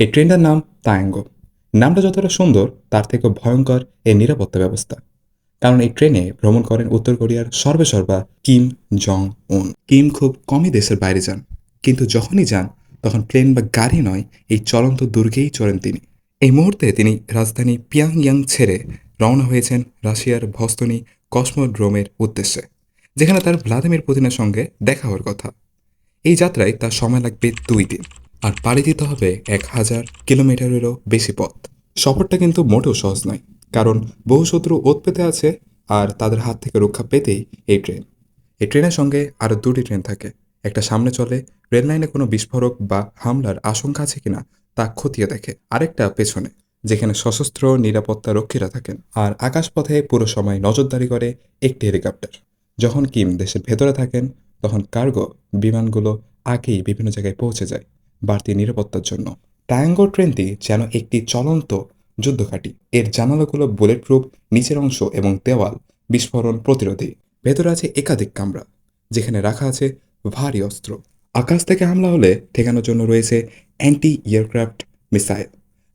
এই ট্রেনটার নাম তায়াঙ্গো। নামটা যতটা সুন্দর, তার থেকে ভয়ঙ্কর এই নিরাপত্তা ব্যবস্থা। কারণ এই ট্রেনে ভ্রমণ করেন উত্তর কোরিয়ার সর্বেসর্বা কিম জং উন কিম খুব কমই দেশের বাইরে যান, কিন্তু যখনই যান, তখন প্লেন বা গাড়ি নয়, এই চলন্ত দুর্গেই চড়েন তিনি। এই মুহূর্তে তিনি রাজধানী পিয়াংয়াং ছেড়ে রওনা হয়েছেন রাশিয়ার ভস্তনি কসমোড্রোমের উদ্দেশ্যে, যেখানে তার ভ্লাদিমির পুতিনের সঙ্গে দেখা হওয়ার কথা। এই যাত্রায় তার সময় লাগবে দুই দিন। আর পাড়ি দিতে হবে এক হাজার কিলোমিটারেরও বেশি পথ। সফরটা কিন্তু মোটেও সহজ নয়, কারণ বহু শত্রু ওত পেতে আছে আর তাদের হাত থেকে রক্ষা পেতেই এই ট্রেন। এই ট্রেনের সঙ্গে আরও দুটি ট্রেন থাকে। একটা সামনে চলে, রেল লাইনে কোনো বিস্ফোরক বা হামলার আশঙ্কা আছে কিনা তা খতিয়ে দেখে। আরেকটা পেছনে, যেখানে সশস্ত্র নিরাপত্তা রক্ষীরা থাকেন আর আকাশপথে পুরো সময় নজরদারি করে একটি হেলিকপ্টার। যখন কিম দেশের ভেতরে থাকেন, তখন কার্গো বিমানগুলো আগেই বিভিন্ন জায়গায় পৌঁছে যায়। বাড়তি নিরাপত্তার জন্য। ট্যাঙ্গো ট্রেনটি যেন একটি চলন্ত যুদ্ধঘাটি। এর জানালাগুলো বুলেট প্রুফ নিচের অংশ এবং দেওয়াল বিস্ফোরণ প্রতিরোধী। ভেতরে আছে একাধিক কামরা, যেখানে রাখা আছে ভারী অস্ত্র। আকাশ থেকে হামলা হলে ঠেকানোর জন্য রয়েছে অ্যান্টি এয়ারক্রাফট মিসাইল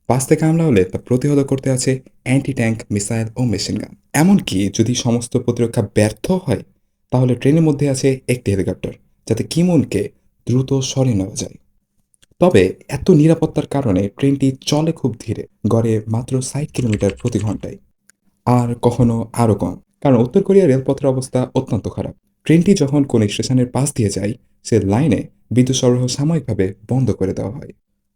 পাশ থেকে হামলা হলে তা প্রতিহত করতে আছে অ্যান্টি ট্যাঙ্ক মিসাইল ও মেশিন গান এমনকি যদি সমস্ত প্রতিরক্ষা ব্যর্থ হয়, তাহলে ট্রেনের মধ্যে আছে একটি হেলিকপ্টার, যাতে কিমনকে দ্রুত সরিয়ে নেওয়া যায়। তবে এত নিরাপত্তার কারণে ট্রেনটি চলে খুব ধীরে, গড়ে মাত্র ষাট কিলোমিটার প্রতি ঘন্টায় আর কখনো আরও কম, কারণ উত্তর কোরিয়ার রেলপথের অবস্থা অত্যন্ত খারাপ। ট্রেনটি যখন কোনো স্টেশনের পাশ দিয়ে যায়, সে লাইনে বিদ্যুৎ সরবরাহ সাময়িকভাবে বন্ধ করে দেওয়া হয়।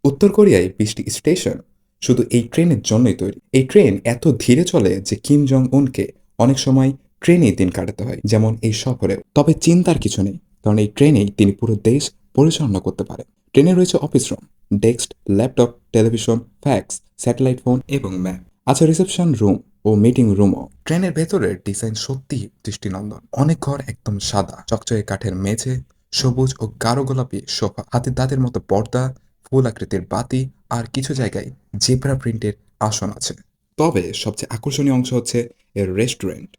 উত্তর কোরিয়ায় বিশটি স্টেশন শুধু এই ট্রেনের জন্যই তৈরি। এই ট্রেন এত ধীরে চলে যে কিম জং উনকে অনেক সময় ট্রেনেই দিন কাটাতে হয়, যেমন এই সফরেও। তবে চিন্তার কিছু নেই, কারণ এই ট্রেনেই তিনি পুরো দেশ পরিচালনা করতে পারেন। ট্রেনে রয়েছে office room, desk, laptop, television, fax, satellite phone এবং ম্যাপ। আছে রিসেপশন রুম ও মিটিং রুমও। ট্রেনের ভেতরের ডিজাইন সত্যি দৃষ্টিনন্দন। অনেক ঘর একদম সাদা, চকচকে কাঠের মেঝে, সবুজ ও গাঢ় গোলাপি সোফা হাতির দাঁতের মতো পর্দা, ফুল আকৃতির বাতি আর কিছু জায়গায় জেব্রা প্রিন্টের আসন আছে। তবে সবচেয়ে আকর্ষণীয় অংশ হচ্ছে এর রেস্টুরেন্ট,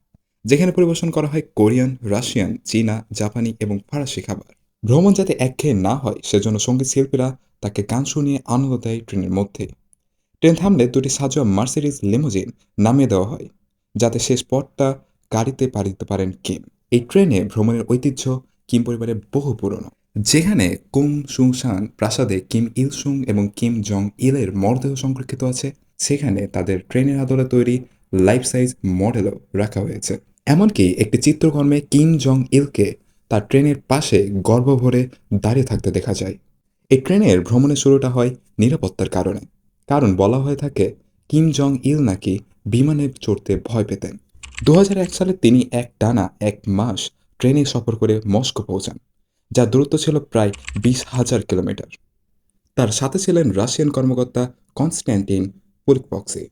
যেখানে পরিবেশন করা হয় কোরিয়ান, রাশিয়ান, চীনা, জাপানি এবং ফরাসি খাবার। ভ্রমণ যাতে একঘেয়ে না হয়, সেজন্য সংগীত শিল্পীরা তাকে গান শুনিয়ে আনন্দ দেয় ট্রেনের মধ্যে। ট্রেন থামলে দুটি সাজোয়া মার্সিডিজ লিমোজিন নামিয়ে দেওয়া হয়, যাতে শেষ পথটা গাড়িতে পাড়ি দিতে পারেন কিম। এই ট্রেনে ভ্রমণের ঐতিহ্য কিম পরিবারের বহু পুরনো। যেখানে কুম সুংসান প্রাসাদে কিম ইল সুং এবং কিম জং ইলের মরদেহ সংরক্ষিত আছে, সেখানে তাদের ট্রেনের আদলে তৈরি লাইফ সাইজ মডেলও রাখা হয়েছে। এমনকি একটি চিত্রকর্মে কিম জং ইলকে তার ট্রেনের পাশে গর্ব ভরে দাঁড়িয়ে থাকতে দেখা যায়। এই ট্রেনের ভ্রমণের শুরুটা হয় নিরাপত্তার কারণে। কারণ বলা হয়ে থাকে, কিম জং ইল নাকি বিমানে চড়তে ভয় পেতেন। দু হাজার এক সালে তিনি এক টানা এক মাস ট্রেনে সফর করে মস্কো পৌঁছান, যার দূরত্ব ছিল প্রায় বিশ হাজার কিলোমিটার। তার সাথে ছিলেন রাশিয়ান কর্মকর্তা কনস্ট্যান্টিন পুলিকপক্সি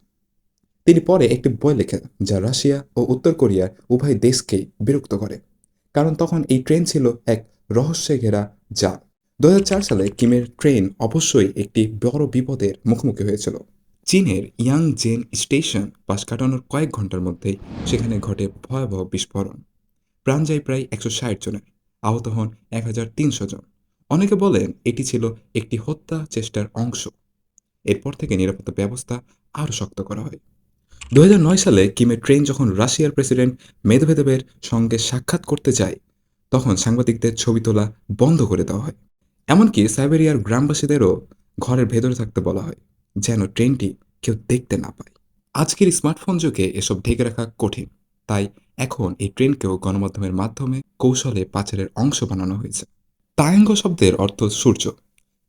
তিনি পরে একটি বই লেখেন, যা রাশিয়া ও উত্তর কোরিয়া উভয় দেশকেই বিরক্ত করে। কারণ তখন এই ট্রেন ছিল এক রহস্যে ঘেরা জাল। দু হাজার চার সালে কিমের ট্রেন অবশ্যই একটি বড় বিপদের মুখোমুখি হয়েছিল। চীনের ইয়াং জেন স্টেশন পাশ কাটানোর কয়েক ঘণ্টার মধ্যেই সেখানে ঘটে ভয়াবহ বিস্ফোরণ। প্রাণ যায় প্রায় একশো ষাট জনের, আহত হন এক হাজার তিনশো জন। অনেকে বলেন এটি ছিল একটি হত্যা চেষ্টার অংশ। এরপর থেকে নিরাপত্তা ব্যবস্থা আরও শক্ত করা হয়। দুই হাজার নয় সালে কিমের ট্রেন যখন রাশিয়ার প্রেসিডেন্ট মেদভেদেবের সঙ্গে সাক্ষাৎ করতে যায়, তখন সাংবাদিকদের ছবি তোলা বন্ধ করে দেওয়া হয়। এমনকি সাইবেরিয়ার গ্রামবাসীদেরও ঘরের ভেতরে থাকতে বলা হয়, যেন ট্রেনটি কেউ দেখতে না পায়। আজকের স্মার্টফোন যুগে এসব ঢেকে রাখা কঠিন, তাই এখন এই ট্রেনকেও গণমাধ্যমের মাধ্যমে কৌশলে পাচারের অংশ বানানো হয়েছে। তায়াঙ্গ শব্দের অর্থ সূর্য।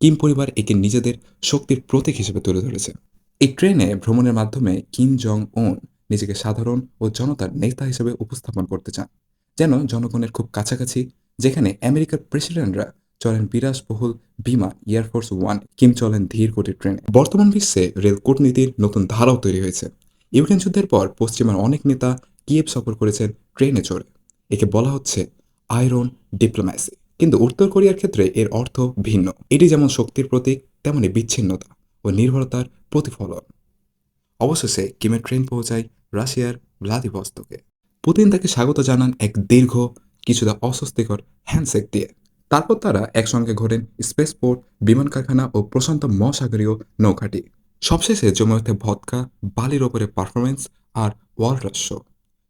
কিম পরিবার একে নিজেদের শক্তির প্রতীক হিসেবে তুলে ধরেছে। এই ট্রেনে ভ্রমণের মাধ্যমে কিম জং ওন নিজেকে সাধারণ ও জনতার নেতা হিসেবে উপস্থাপন করতে চান, যেন জনগণের খুব কাছাকাছি, যেখানে আমেরিকার প্রেসিডেন্টরা চলেন বিলাসবহুল বিমান এয়ারফোর্স ওয়ান কিম চলেন ধীর গতির ট্রেনে। বর্তমান বিশ্বে রেল কূটনীতির নতুন ধারাও তৈরি হয়েছে। ইউক্রেন যুদ্ধের পর পশ্চিমার অনেক নেতা কিয়েভ সফর করেছেন ট্রেনে চড়ে। একে বলা হচ্ছে আয়রন ডিপ্লোম্যাসি। কিন্তু উত্তর কোরিয়ার ক্ষেত্রে এর অর্থ ভিন্ন। এটি যেমন শক্তির প্রতীক, তেমনি বিচ্ছিন্নতা ও নির্ভরতার প্রতিফলন। অবশেষে কিমের ট্রেন পৌঁছায় রাশিয়ার ভ্লাদিভস্তকে। পুতিন তাকে স্বাগত জানান এক দীর্ঘ, কিছুটা অস্বস্তিকর হ্যান্ডশেক দিয়ে। তারপর তারা একসঙ্গে ঘোরেন স্পেসপোর্ট বিমান কারখানা ও প্রশান্ত মহাসাগরীয় নৌঘাটি। সবশেষে জমে ওঠে ভদকা, বালির ওপরে পারফরমেন্স আর ওয়ালরাস শো।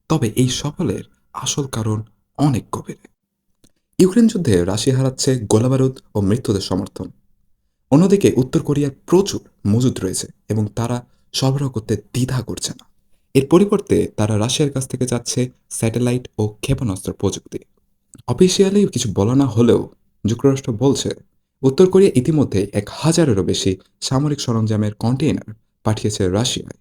তবে এই সফলের আসল কারণ অনেক গভীরে। ইউক্রেন যুদ্ধে রাশিয়া হারাচ্ছে গোলাবারুদ ও মৃত্যুদের সমর্থন। অন্যদিকে উত্তর কোরিয়ার প্রচুর মজুদ রয়েছে এবং তারা সরবরাহ করতে দ্বিধা করছে না। এর পরিবর্তে তারা রাশিয়ার কাছ থেকে চাচ্ছে স্যাটেলাইট ও ক্ষেপণাস্ত্র প্রযুক্তি। অফিসিয়ালি কিছু বলা না হলেও যুক্তরাষ্ট্র বলছে, উত্তর কোরিয়া ইতিমধ্যে এক হাজারেরও বেশি সামরিক সরঞ্জামের কন্টেইনার পাঠিয়েছে রাশিয়ায়।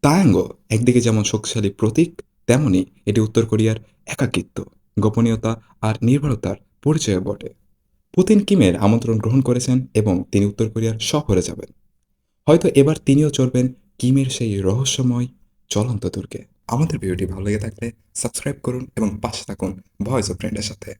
তায়াঙ্গ একদিকে যেমন শক্তিশালী প্রতীক, তেমনি এটি উত্তর কোরিয়ার একাকিত্ব, গোপনীয়তা আর নির্ভরতার পরিচয় বটে। পুতিন কিমের আমন্ত্রণ গ্রহণ করেছেন এবং তিনি উত্তর কোরিয়ার সফরে যাবেন। হয়তো এবার তিনিও চড়বেন কিমের সেই রহস্যময় চলন্ত দুর্গে। আমাদের ভিডিওটি ভালো লেগে থাকলে সাবস্ক্রাইব করুন এবং পাশে থাকুন ভয়েস অফ ফ্রেন্ডের সাথে।